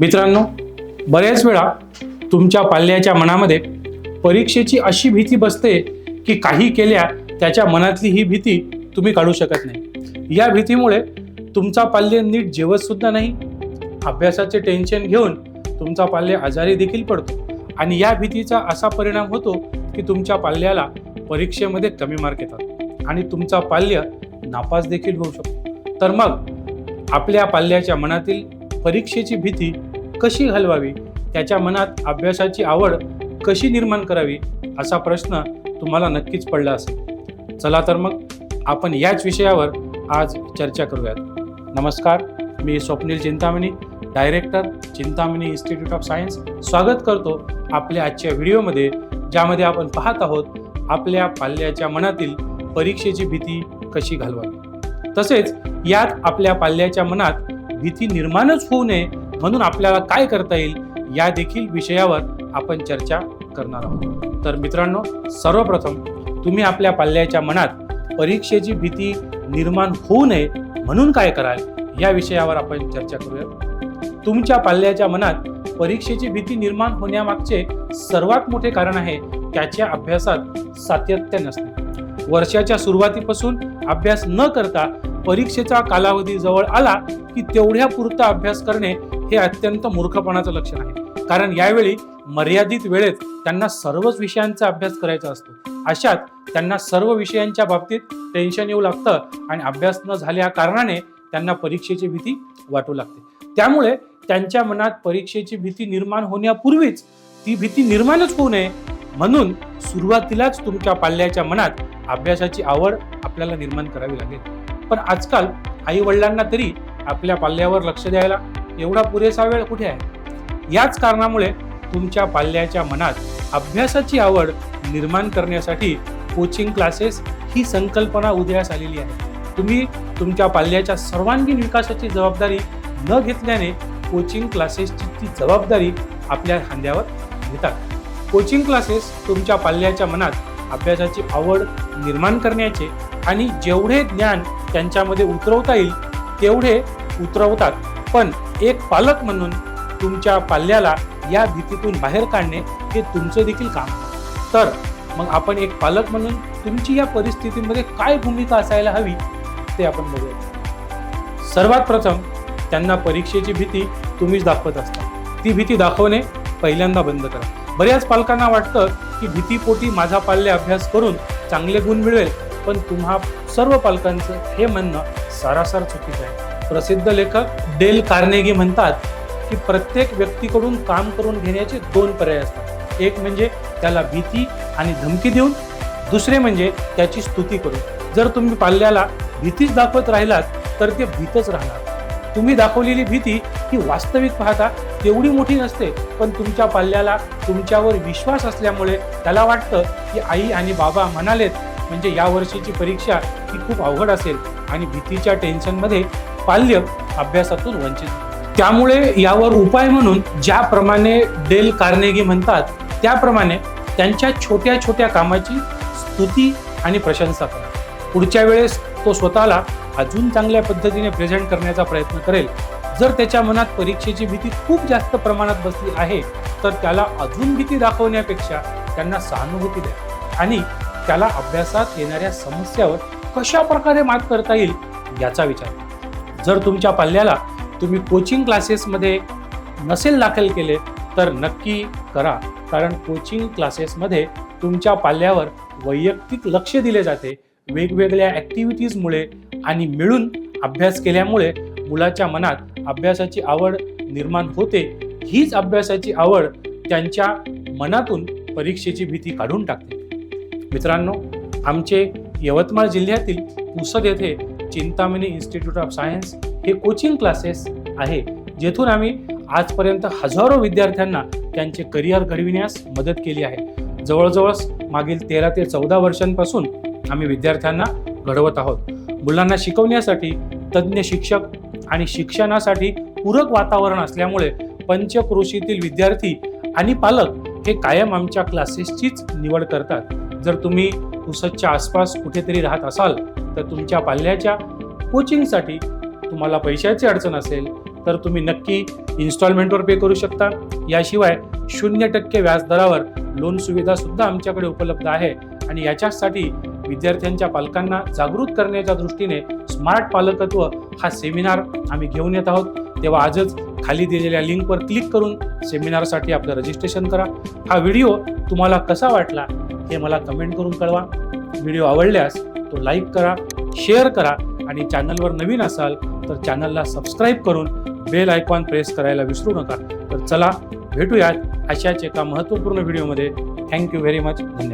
मित्रांनो बऱ्याच वेळा तुमच्या पाल्याच्या मनामध्ये परीक्षेची अशी भीती बसते की काही केल्या त्याच्या मनातली ही भीती तुम्ही काढू शकत नाही. या भीतीमुळे तुमचा पाल्य नीट जेवतसुद्धा नाही. अभ्यासाचे टेन्शन घेऊन तुमचा पाल्य आजारी देखील पडतो आणि या भीतीचा असा परिणाम होतो की तुमच्या पाल्याला परीक्षेमध्ये कमी मार्क येतात आणि तुमचा पाल्य नापास देखील होऊ शकतो. तर मग आपल्या पाल्याच्या मनातील परीक्षेची भीती कशी घालवावी त्याच्या मनात अभ्यासाची आवड कशी निर्माण करावी? असा प्रश्न तुम्हाला नक्कीच पडला असेल. चला तर मग आपण याच विषयावर आज चर्चा करूयात. नमस्कार मी Swapnil Chintamani director Chintamani institute of science. स्वागत करतो आपल्या आजच्या व्हिडिओमध्ये ज्यामध्ये आपण पाहत आहोत आपल्या पाल्याच्या मनातील परीक्षेची भीती कशी घालवावी. तसेच यात आपल्या पाल्याच्या मनात भीती निर्माणच होऊ नये म्हणून आपल्याला काय करता येईल या देखील विषयावर आपण चर्चा करणार आहोत. तर मित्रांनो सर्वप्रथम तुम्ही आपल्या पाल्याच्या मनात परीक्षेची भीती निर्माण होऊ नये म्हणून काय कराल या विषयावर आपण चर्चा करूया. तुमच्या पाल्याच्या मनात परीक्षेची भीती निर्माण होण्यामागचे सर्वात मोठे कारण आहे त्याच्या अभ्यासात सातत्य नसणे. वर्षाच्या सुरुवातीपासून अभ्यास न करता परीक्षेचा कालावधी जवळ आला की तेवढ्या पुरता अभ्यास करणे हे अत्यंत मूर्खपणाचं लक्षण आहे. कारण यावेळी मर्यादित वेळेत त्यांना सर्वच विषयांचा अभ्यास करायचा असतो. अशात त्यांना सर्व विषयांच्या बाबतीत टेन्शन येऊ लागतं आणि अभ्यास न झाल्या कारणाने त्यांना परीक्षेची भीती वाटू लागते. त्यामुळे त्यांच्या मनात परीक्षेची भीती निर्माण होण्यापूर्वीच ती भीती निर्माणच होऊ नये म्हणून सुरुवातीलाच तुमच्या पाल्याच्या मनात अभ्यासाची आवड आपल्याला निर्माण करावी लागेल. पण आजकाल आई वडिलांना तरी आपल्या पाल्यावर लक्ष द्यायला एवढा पुरेसा वेळ कुठे आहे? याच कारणामुळे तुमच्या पाल्याच्या मनात अभ्यासाची आवड निर्माण करण्यासाठी कोचिंग क्लासेस ही संकल्पना उदयास आलेली आहे. तुम्ही तुमच्या पाल्याच्या सर्वांगीण विकासाची जबाबदारी न घेतल्याने कोचिंग क्लासेसची ती जबाबदारी आपल्या खांद्यावर घेतात. कोचिंग क्लासेस तुमच्या पाल्याच्या मनात अभ्यासाची आवड निर्माण करण्याचे आणि जेवढे ज्ञान त्यांच्यामध्ये उतरवता येईल तेवढे उतरवतात. पण एक पालक म्हणून तुमच्या पाल्याला या भीतीतून बाहेर काढणे हे तुमचं देखील काम. आहे. तर मग आपण एक पालक म्हणून तुमची या परिस्थितीमध्ये काय भूमिका असायला हवी ते आपण बघूया. सर्वात प्रथम त्यांना परीक्षेची भीती तुम्हीच दाखवत असता. ती भीती दाखवणे पहिल्यांदा बंद करा. बऱ्याच पालकांना वाटतं की भीतीपोटी माझा पाल्य अभ्यास करून चांगले गुण मिळवेल पण तुम्हा सर्व पालकांचं हे म्हणणं सारासार चुकीचं आहे. प्रसिद्ध लेखक डेल कार्नेगी म्हणतात की प्रत्येक व्यक्तीकडून काम करून घेण्याचे दोन पर्याय असतात. एक म्हणजे त्याला भीती आणि धमकी देऊन दुसरे म्हणजे त्याची स्तुती करून. जर तुम्ही पाल्याला भीतीच दाखवत राहिलात तर ते भीतच राहणार. तुम्ही दाखवलेली भीती ही वास्तविक पाहता तेवढी मोठी नसते पण तुमच्या पाल्याला तुमच्यावर विश्वास असल्यामुळे त्याला वाटतं की आई आणि बाबा म्हणालेत म्हणजे या वर्षीची परीक्षा ही खूप अवघड असेल आणि भीतीच्या टेन्शनमध्ये पाल्य अभ्यासातून वंचित. त्यामुळे यावर उपाय म्हणून ज्याप्रमाणे डेल कार्नेगी म्हणतात त्याप्रमाणे त्यांच्या छोट्या छोट्या कामाची स्तुती आणि प्रशंसा करा. पुढच्या वेळेस तो स्वतःला अजून चांगल्या पद्धतीने प्रेझेंट करण्याचा प्रयत्न करेल. जर त्याच्या मनात परीक्षेची भीती खूप जास्त प्रमाणात बसली आहे तर त्याला अजून भीती दाखवण्यापेक्षा त्यांना सहानुभूती द्या. आणि त्याला अभ्यासात येणाऱ्या समस्यावर कशा प्रकारे मात करता येईल याचा विचार करा. जर तुमच्या पाल्याला तुम्ही कोचिंग क्लासेसमध्ये नसेल दाखल केले तर नक्की करा. कारण कोचिंग क्लासेसमध्ये तुमच्या पाल्यावर वैयक्तिक लक्ष दिले जाते. वेगवेगळ्या ॲक्टिव्हिटीजमुळे आणि मिळून अभ्यास केल्यामुळे मुलाच्या मनात अभ्यासाची आवड निर्माण होते. हीच अभ्यासाची आवड त्यांच्या मनातून परीक्षेची भीती काढून टाकते. मित्रांनो आमचे यवतमाळ जिल्ह्यातील पुसद येथे चिंतामणी इन्स्टिट्यूट ऑफ सायन्स हे कोचिंग क्लासेस आहे जेथून आम्ही आजपर्यंत हजारो विद्यार्थ्यांना त्यांचे करिअर घडविण्यास मदत केली आहे. जवळजवळ मागील तेरा ते चौदा वर्षांपासून आम्ही विद्यार्थ्यांना घडवत आहोत. मुलांना शिकवण्यासाठी तज्ज्ञ शिक्षक आणि शिक्षणासाठी पूरक वातावरण असल्यामुळे पंचक्रोशीतील विद्यार्थी आणि पालक हे कायम आमच्या क्लासेसचीच निवड करतात. जर तुम्ही पुसदच्या आसपास कुठेतरी राहत असाल तर तुमच्या पाल्याच्या कोचिंगसाठी तुम्हाला पैशाची अडचण असेल तर तुम्ही नक्की इन्स्टॉलमेंटवर पे करू शकता. याशिवाय शून्य टक्के व्याजदरावर लोन सुविधासुद्धा आमच्याकडे उपलब्ध आहे आणि याच्यासाठी विद्यार्थ्यांच्या पालकांना जागृत करण्याच्या दृष्टीने स्मार्ट पालकत्व हा सेमिनार आम्ही घेऊन येत आहोत. तेव्हा आजच खाली दिलेल्या लिंकवर क्लिक करून सेमिनारसाठी आपलं रजिस्ट्रेशन करा. हा व्हिडिओ तुम्हाला कसा वाटला हे मला कमेंट करून कळवा. व्हिडिओ आवडल्यास तो लाईक करा शेअर करा आणि चॅनलवर नवीन असाल तर चॅनलला सबस्क्राईब करून बेल आयकॉन प्रेस करायला विसरू नका. तर चला भेटूयात अशाच एका महत्त्वपूर्ण व्हिडिओमध्ये. Thank you very much. धन्यवाद.